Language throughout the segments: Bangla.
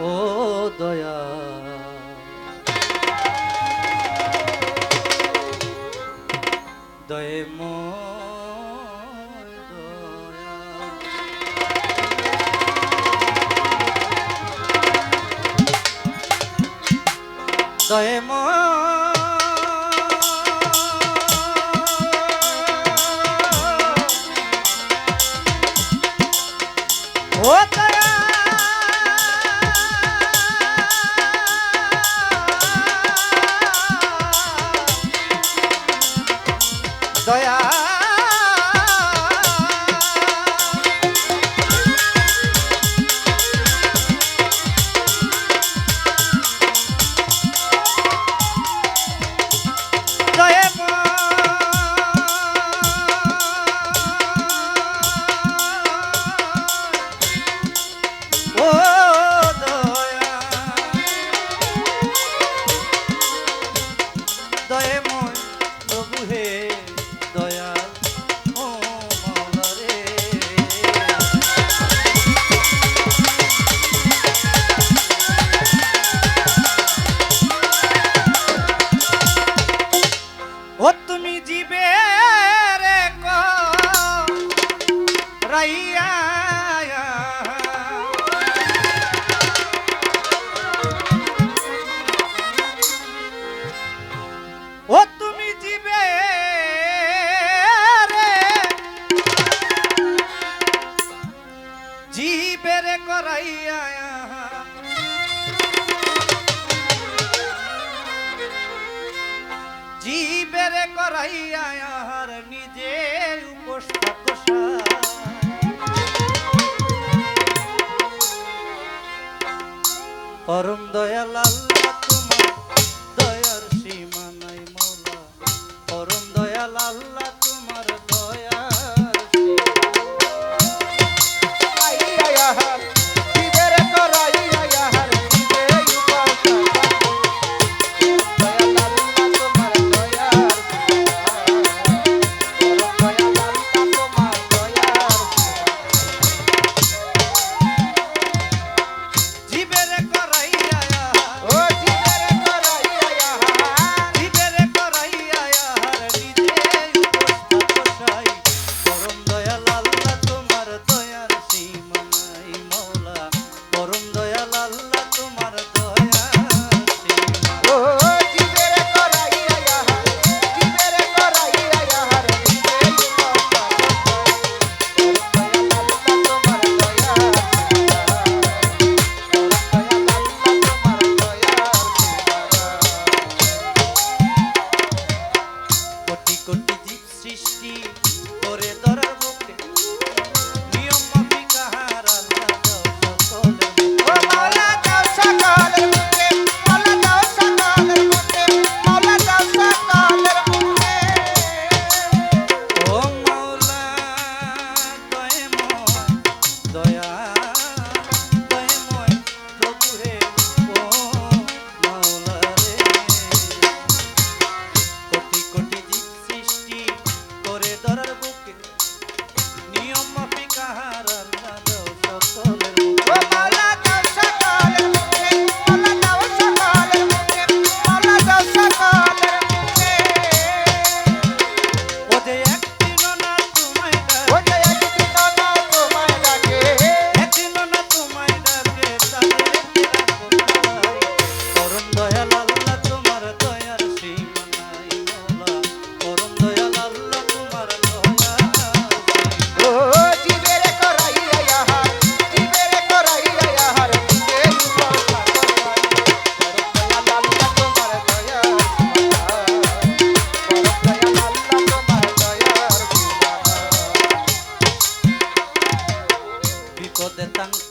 ও দয়া। দয়ে দয়ে। ময় Outra! জীবের করাইয়া জীবের করাইয়া আর নিজে উপোস পরম দয়াল আল্লাহ তোমার দয়ার সীমা নাই মোলা। পরম দয়াল আল্লাহ তোমার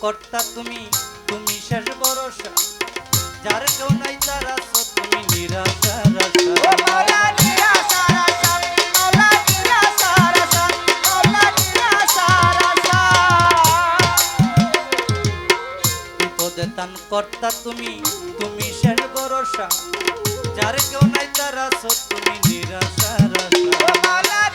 কর্তা তুমি তুমি শেষ ভরসা। যার কেউ নাই তার আছো তুমি নিরাশা কর্তা তুমি তুমি শেষ ভরসা। যার কেউ নাই তার আছো তুমি নিরাশা রাশা।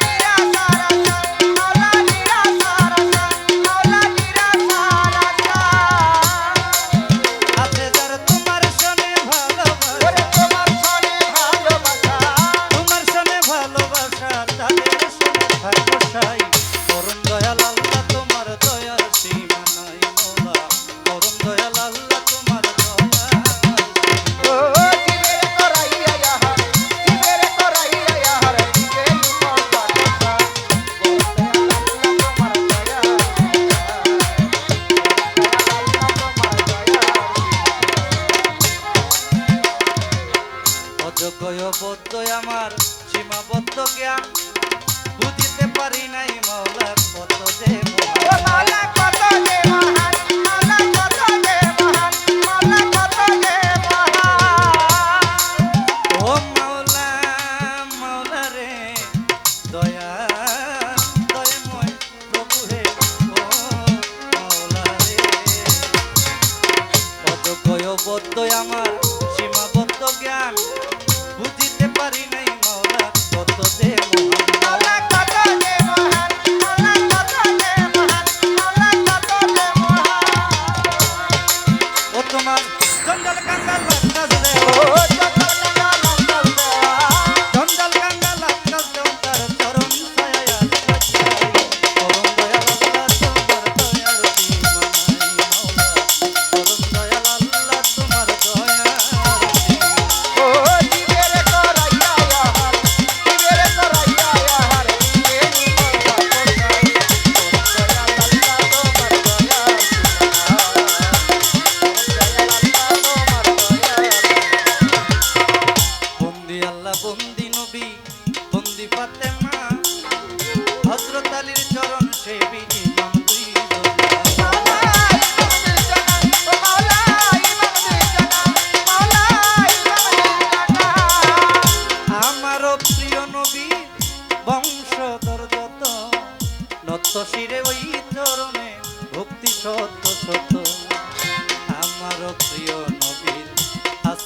অযোগ্য বদ্ধ আমার সীমাবদ্ধ জ্ঞান। বুঝিতে পারি নাই মৌলার কত যে মহান। কত যে মহান আমার সীমাবদ্ধ জ্ঞান।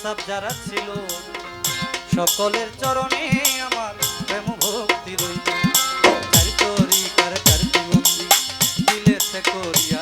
সব যারা ছিল সকলের চরণে আমার প্রেম ভক্তি রইল। চারিতরিকার দিলে সে করিয়া